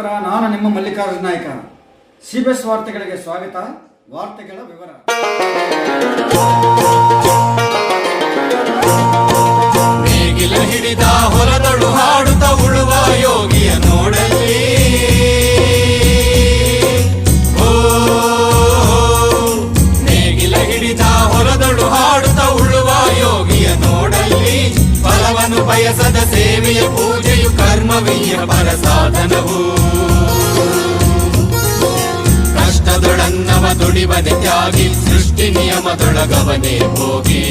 ನಮಸ್ಕಾರ ನಾನು ನಿಮ್ಮ ಮಲ್ಲಿಕಾರ್ಜುನ ನಾಯ್ಕ. ಸಿಬಿಎಸ್ ವಾರ್ತೆಗಳಿಗೆ ಸ್ವಾಗತ. ವಾರ್ತೆಗಳ ವಿವರ. ನೇಗಿಲ ಹಿಡಿದ ಹೊಲದಳು ಹಾಡುತ್ತ ಉಳುವ ಯೋಗಿಯ ನೋಡಲ್ಲಿ. ಓ, ನೇಗಿಲ ಹಿಡಿದ ಹೊಲದಳು ಹಾಡುತ್ತ ಉಳುವ ಯೋಗಿಯ ನೋಡಲ್ಲಿ. ಫಲವನ್ನು ಬಯಸದ ಸೇವೆಯ ಪೂಜೆಯು ಕರ್ಮವೀಯ ಪರ ಸಾಧನವು. ದುಡಿವನೆ ತ್ಯಾಗಿ, ಸೃಷ್ಟಿ ನಿಯಮದೊಳಗವನೇ ಹೋಗಿ.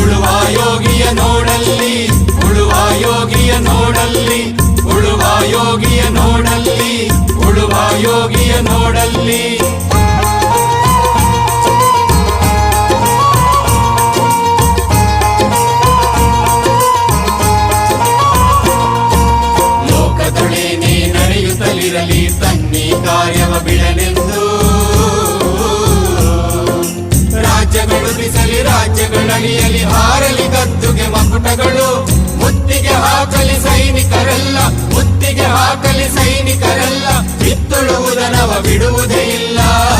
ಉಳುವ ಯೋಗಿಯ ನೋಡಲ್ಲಿ, ಉಳುವ ಯೋಗಿಯ ನೋಡಲ್ಲಿ, ಉಳುವ ಯೋಗಿಯ ನೋಡಲ್ಲಿ, ಉಳುವ ಯೋಗಿಯ ನೋಡಲ್ಲಿ. ಬಿತ್ತುಳುವುದನವ ಬಿಡುವುದೇ ಇಲ್ಲ.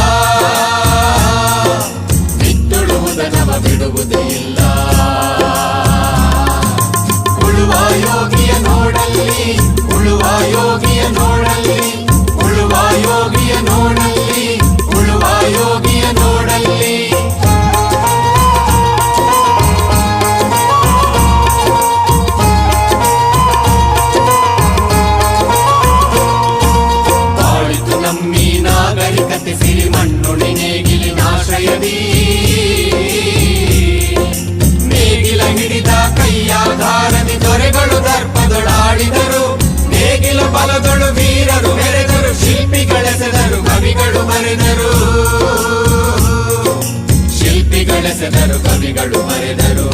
ಶಿಲ್ಪಿಗಳೆಸೆದರು ಕವಿಗಳು ಮರೆದರು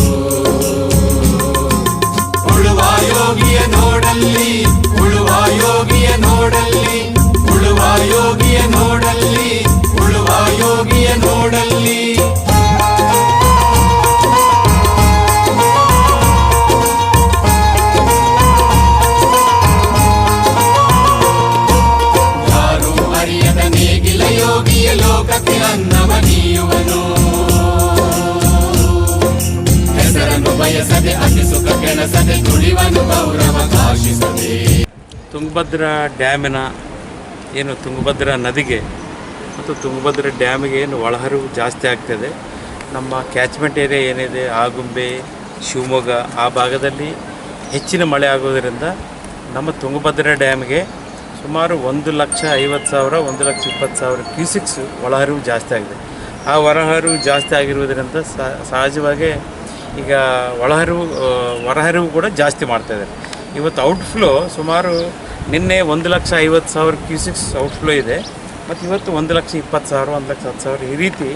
ಉಳುವ ಯೋಗಿಯ ನೋಡಲ್ಲಿ, ಉಳುವ ಯೋಗಿಯ ನೋಡಲ್ಲಿ, ಉಳುವ ಯೋಗಿಯ ನೋಡಲ್ಲಿ, ಉಳುವ ಯೋಗಿಯ ನೋಡಲ್ಲಿ. ಯಾರು ಅರಿಯದ ನೇಗಿಲ ಯೋಗಿಯ ಲೋಕಕ್ಕೆ ಅನ್ನವ ತುಂಗಭದ್ರಾ ಡ್ಯಾಮಿನ ಏನು ತುಂಗಭದ್ರಾ ನದಿಗೆ ಮತ್ತು ತುಂಗಭದ್ರಾ ಡ್ಯಾಮಿಗೆ ಏನು ಒಳಹರಿವು ಜಾಸ್ತಿ ಆಗ್ತದೆ. ನಮ್ಮ ಕ್ಯಾಚ್ಮೆಂಟ್ ಏರಿಯಾ ಏನಿದೆ, ಆಗುಂಬೆ, ಶಿವಮೊಗ್ಗ, ಆ ಭಾಗದಲ್ಲಿ ಹೆಚ್ಚಿನ ಮಳೆ ಆಗೋದರಿಂದ ನಮ್ಮ ತುಂಗಭದ್ರಾ ಡ್ಯಾಮ್ಗೆ ಸುಮಾರು ಒಂದು ಲಕ್ಷ ಐವತ್ತು ಸಾವಿರ, ಒಂದು ಲಕ್ಷ ಇಪ್ಪತ್ತು ಸಾವಿರ ಕ್ಯೂಸಿಕ್ಸ್ ಒಳಹರಿವು ಜಾಸ್ತಿ ಆಗಿದೆ. ಆ ಹೊರಹರಿವು ಜಾಸ್ತಿ ಆಗಿರುವುದರಿಂದ ಸಹಜವಾಗಿ ಈಗ ಒಳಹರಿವು ಹೊರಹರಿವು ಕೂಡ ಜಾಸ್ತಿ ಮಾಡ್ತಾ ಇದ್ದಾರೆ. ಇವತ್ತು ಔಟ್ಫ್ಲೋ ಸುಮಾರು ನಿನ್ನೆ ಒಂದು ಲಕ್ಷ ಐವತ್ತು ಸಾವಿರ ಕ್ಯೂಸಿಕ್ಸ್ ಔಟ್ಫ್ಲೋ ಇದೆ. ಮತ್ತು ಇವತ್ತು ಒಂದು ಲಕ್ಷ ಇಪ್ಪತ್ತು ಸಾವಿರ, ಒಂದು ಲಕ್ಷ ಹತ್ತು ಸಾವಿರ ಈ ರೀತಿ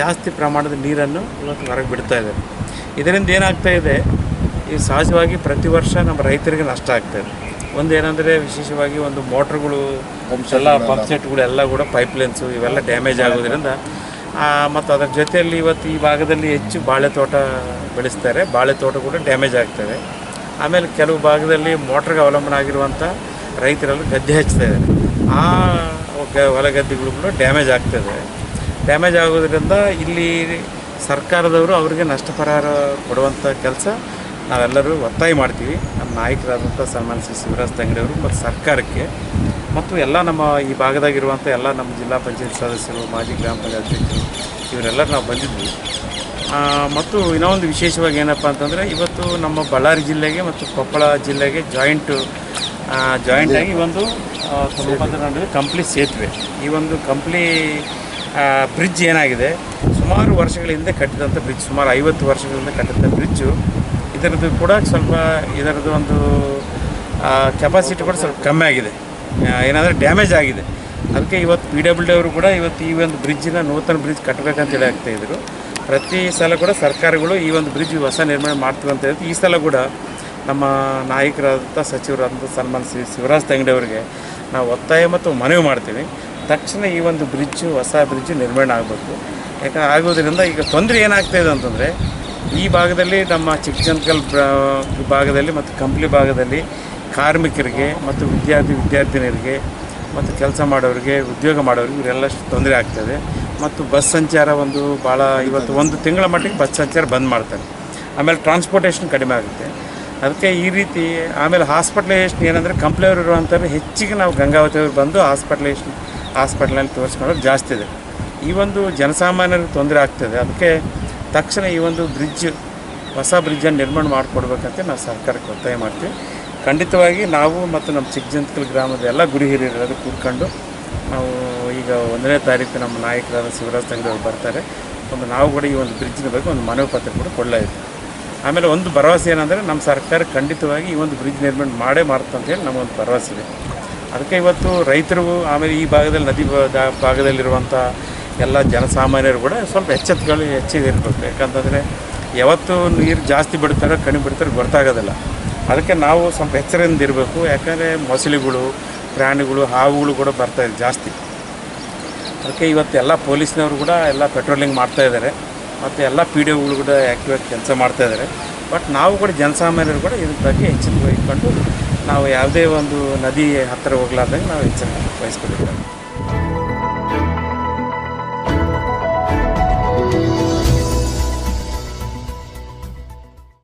ಜಾಸ್ತಿ ಪ್ರಮಾಣದ ನೀರನ್ನು ಇವತ್ತು ಹೊರಗೆ ಬಿಡ್ತಾ ಇದ್ದಾರೆ. ಇದರಿಂದ ಏನಾಗ್ತಾ ಇದೆ, ಈ ಸಹಜವಾಗಿ ಪ್ರತಿ ವರ್ಷ ನಮ್ಮ ರೈತರಿಗೆ ನಷ್ಟ ಆಗ್ತಾಯಿದೆ ಒಂದು ಏನಂದರೆ ವಿಶೇಷವಾಗಿ ಒಂದು ಮೋಟ್ರ್ಗಳು ಎಲ್ಲ ಪಂಪ್ ಸೆಟ್ಗಳು ಎಲ್ಲ ಕೂಡ ಪೈಪ್ಲೈನ್ಸು ಇವೆಲ್ಲ ಡ್ಯಾಮೇಜ್ ಆಗೋದ್ರಿಂದ ಮತ್ತು ಅದರ ಜೊತೆಯಲ್ಲಿ ಇವತ್ತು ಈ ಭಾಗದಲ್ಲಿ ಹೆಚ್ಚು ಬಾಳೆ ತೋಟ ಬೆಳೆಸ್ತಾರೆ. ಬಾಳೆ ತೋಟ ಕೂಡ ಡ್ಯಾಮೇಜ್ ಆಗ್ತದೆ. ಆಮೇಲೆ ಕೆಲವು ಭಾಗದಲ್ಲಿ ಮೋಟ್ರಿಗೆ ಅವಲಂಬನೆ ಆಗಿರುವಂಥ ರೈತರೆಲ್ಲ ಗದ್ದೆ ಹಚ್ತಾ ಆ ಗ- ಹೊಲ ಗದ್ದೆಗಳು ಕೂಡ ಡ್ಯಾಮೇಜ್ ಆಗ್ತದೆ. ಡ್ಯಾಮೇಜ್ ಆಗೋದ್ರಿಂದ ಇಲ್ಲಿ ಸರ್ಕಾರದವರು ಅವರಿಗೆ ನಷ್ಟ ಪರಿಹಾರ ಕೊಡುವಂಥ ಕೆಲಸ ನಾವೆಲ್ಲರೂ ಒತ್ತಾಯ ಮಾಡ್ತೀವಿ. ನಮ್ಮ ನಾಯಕರಾದಂಥ ಸನ್ಮಾನ ಶ್ರೀ ಶಿವರಾಜ್ ತಂಗಡಿಯವರು ಮತ್ತು ಸರ್ಕಾರಕ್ಕೆ ಮತ್ತು ಎಲ್ಲ ನಮ್ಮ ಈ ಭಾಗದಾಗಿರುವಂಥ ಎಲ್ಲ ನಮ್ಮ ಜಿಲ್ಲಾ ಪಂಚಾಯತ್ ಸದಸ್ಯರು, ಮಾಜಿ ಗ್ರಾಮ ಪಂಚಾಯತ್ ಅಧ್ಯಕ್ಷರು, ಇವರೆಲ್ಲರೂ ನಾವು ಬಂದಿದ್ವಿ. ಮತ್ತು ಇನ್ನೊಂದು ವಿಶೇಷವಾಗಿ ಏನಪ್ಪ ಅಂತಂದರೆ ಇವತ್ತು ನಮ್ಮ ಬಳ್ಳಾರಿ ಜಿಲ್ಲೆಗೆ ಮತ್ತು ಕೊಪ್ಪಳ ಜಿಲ್ಲೆಗೆ ಜಾಯಿಂಟು ಜಾಯಿಂಟಾಗಿ ಒಂದು ನಡುವೆ ಕಂಪ್ಲಿ ಸೇತುವೆ ಈ ಒಂದು ಕಂಪ್ಲಿ ಬ್ರಿಡ್ಜ್ ಏನಾಗಿದೆ? ಸುಮಾರು ವರ್ಷಗಳ ಹಿಂದೆ ಕಟ್ಟಿದಂಥ ಬ್ರಿಡ್ಜ್ ಸುಮಾರು ಐವತ್ತು ವರ್ಷಗಳಿಂದ ಕಟ್ಟಿದಂಥ ಬ್ರಿಡ್ಜು ಇದರದ್ದು ಕೂಡ ಸ್ವಲ್ಪ, ಇದರದ್ದು ಒಂದು ಕೆಪಾಸಿಟಿ ಕೂಡ ಸ್ವಲ್ಪ ಕಮ್ಮಿ ಆಗಿದೆ. ಏನಂದರೆ ಡ್ಯಾಮೇಜ್ ಆಗಿದೆ. ಅದಕ್ಕೆ ಇವತ್ತು ಪಿ ಡಬ್ಲ್ಯೂ ಅವರು ಕೂಡ ಇವತ್ತು ಈ ಒಂದು ಬ್ರಿಡ್ಜಿನ ನೂತನ ಬ್ರಿಡ್ಜ್ ಕಟ್ಟಬೇಕಂತೇಳಿ ಆಗ್ತಾ ಇದ್ರು. ಪ್ರತಿ ಸಲ ಕೂಡ ಸರ್ಕಾರಗಳು ಈ ಒಂದು ಬ್ರಿಡ್ಜ್ ಹೊಸ ನಿರ್ಮಾಣ ಮಾಡ್ತೀವಿ ಅಂತ ಹೇಳಿದ್ರು. ಈ ಸಲ ಕೂಡ ನಮ್ಮ ನಾಯಕರಾದಂಥ ಸಚಿವರಾದಂಥ ಸನ್ಮಾನ್ ಶ್ರೀ ಶಿವರಾಜ್ ತಂಗಡಿ ಅವರಿಗೆ ನಾವು ಒತ್ತಾಯ ಮತ್ತು ಮನವಿ ಮಾಡ್ತೀವಿ. ತಕ್ಷಣ ಈ ಒಂದು ಬ್ರಿಡ್ಜ್ ಹೊಸ ಬ್ರಿಡ್ಜ್ ನಿರ್ಮಾಣ ಆಗಬೇಕು. ಯಾಕಂದ್ರೆ ಆಗೋದ್ರಿಂದ ಈಗ ತೊಂದರೆ ಏನಾಗ್ತಾಯಿದೆ ಅಂತಂದರೆ ಈ ಭಾಗದಲ್ಲಿ ನಮ್ಮ ಚಿಕ್ಕಜಂಕಲ್ ಭಾಗದಲ್ಲಿ ಮತ್ತು ಕಂಪ್ಲಿ ಭಾಗದಲ್ಲಿ ಕಾರ್ಮಿಕರಿಗೆ ಮತ್ತು ವಿದ್ಯಾರ್ಥಿ ವಿದ್ಯಾರ್ಥಿನಿಯರಿಗೆ ಮತ್ತು ಕೆಲಸ ಮಾಡೋರಿಗೆ, ಉದ್ಯೋಗ ಮಾಡೋರಿಗೆ ಇವರೆಲ್ಲ ತೊಂದರೆ ಆಗ್ತದೆ. ಮತ್ತು ಬಸ್ ಸಂಚಾರ ಒಂದು ಭಾಳ ಇವತ್ತು ಒಂದು ತಿಂಗಳ ಮಟ್ಟಿಗೆ ಬಸ್ ಸಂಚಾರ ಬಂದ್ ಮಾಡ್ತಾರೆ. ಆಮೇಲೆ ಟ್ರಾನ್ಸ್ಪೋರ್ಟೇಷನ್ ಕಡಿಮೆ ಆಗುತ್ತೆ. ಅದಕ್ಕೆ ಈ ರೀತಿ ಆಮೇಲೆ ಹಾಸ್ಪಿಟ್ಲೈಸೇಷನ್ ಏನಂದರೆ ಕಂಪ್ಲೇವ್ರು ಇರುವಂಥವ್ರು ಹೆಚ್ಚಿಗೆ ನಾವು ಗಂಗಾವತಿ ಅವ್ರು ಬಂದು ಹಾಸ್ಪಿಟ್ಲೈಸೇಷನ್ ಹಾಸ್ಪಿಟ್ಲಲ್ಲಿ ತೋರಿಸ್ಕೊಳ್ಳೋದು ಜಾಸ್ತಿ ಇದೆ. ಈ ಒಂದು ಜನಸಾಮಾನ್ಯರಿಗೆ ತೊಂದರೆ ಆಗ್ತದೆ. ಅದಕ್ಕೆ ತಕ್ಷಣ ಈ ಒಂದು ಬ್ರಿಡ್ಜ್ ಹೊಸ ಬ್ರಿಡ್ಜನ್ನು ನಿರ್ಮಾಣ ಮಾಡಿಕೊಡ್ಬೇಕಂತ ನಾವು ಸರ್ಕಾರಕ್ಕೆ ಒತ್ತಾಯ ಮಾಡ್ತೀವಿ. ಖಂಡಿತವಾಗಿ ನಾವು ಮತ್ತು ನಮ್ಮ ಚಿಕ್ಕಜಂತಕಲ್ ಗ್ರಾಮದ ಎಲ್ಲ ಗುರು ಹಿರಿಯರೆಲ್ಲರೂ ಕೂತ್ಕೊಂಡು ನಾವು ಈಗ ಒಂದನೇ ತಾರೀಕು ನಮ್ಮ ನಾಯಕರಾದ ಶಿವರಾಜ್ ತಂಗಡಿ ಅವರು ಬರ್ತಾರೆ. ಒಂದು ನಾವು ಕೂಡ ಈ ಒಂದು ಬ್ರಿಡ್ಜಿನ ಬಗ್ಗೆ ಒಂದು ಮನವಿ ಪತ್ರ ಕೂಡ ಕೊಡಲಾಯಿತು ಆಮೇಲೆ ಒಂದು ಭರವಸೆ ಏನಂದರೆ ನಮ್ಮ ಸರ್ಕಾರ ಖಂಡಿತವಾಗಿ ಈ ಒಂದು ಬ್ರಿಡ್ಜ್ ನಿರ್ಮಾಣ ಮಾಡೇ ಮಾಡುತ್ತೆ ಅಂತೇಳಿ ನಮಗೊಂದು ಭರವಸೆ ಇದೆ. ಅದಕ್ಕೆ ಇವತ್ತು ರೈತರಿಗೂ ಆಮೇಲೆ ಈ ಭಾಗದಲ್ಲಿ ನದಿ ಭಾಗದಲ್ಲಿರುವಂಥ ಎಲ್ಲ ಜನಸಾಮಾನ್ಯರು ಕೂಡ ಸ್ವಲ್ಪ ಎಚ್ಚೆತ್ತುಗಳು ಹೆಚ್ಚಿಗಿರ್ಬೇಕು ಯಾಕಂತಂದರೆ ಯಾವತ್ತು ನೀರು ಜಾಸ್ತಿ ಬಿಡ್ತಾರೆ, ಕಡಿಮೆ ಬಿಡ್ತಾರೆ ಗೊತ್ತಾಗೋದಿಲ್ಲ. ಅದಕ್ಕೆ ನಾವು ಸ್ವಲ್ಪ ಎಚ್ಚರದಿಂದ ಇರಬೇಕು. ಯಾಕಂದರೆ ಮೊಸಳೆಗಳು, ಪ್ರಾಣಿಗಳು, ಹಾವುಗಳು ಕೂಡ ಬರ್ತಾಯಿದೆ ಜಾಸ್ತಿ. ಅದಕ್ಕೆ ಇವತ್ತು ಎಲ್ಲ ಪೊಲೀಸ್ನವರು ಕೂಡ ಎಲ್ಲ ಪೆಟ್ರೋಲಿಂಗ್ ಮಾಡ್ತಾ ಇದ್ದಾರೆ. ಮತ್ತು ಎಲ್ಲ ಪಿ ಡಿ ಒಗಳು ಕೂಡ ಆ್ಯಕ್ಟಿವಾಗಿ ಕೆಲಸ ಮಾಡ್ತಾ ಇದ್ದಾರೆ. ಬಟ್ ನಾವು ಕೂಡ ಜನಸಾಮಾನ್ಯರು ಕೂಡ ಇದ್ರ ಬಗ್ಗೆ ಎಚ್ಚರಿಕೆ ವಹಿಸ್ಕೊಂಡು ನಾವು ಯಾವುದೇ ಒಂದು ನದಿ ಹತ್ತಿರ ಹೋಗ್ಲಾರ್ದಂಗೆ ನಾವು ಎಚ್ಚರಿಕೆ ವಹಿಸ್ಕೊಳ್ಬೇಕು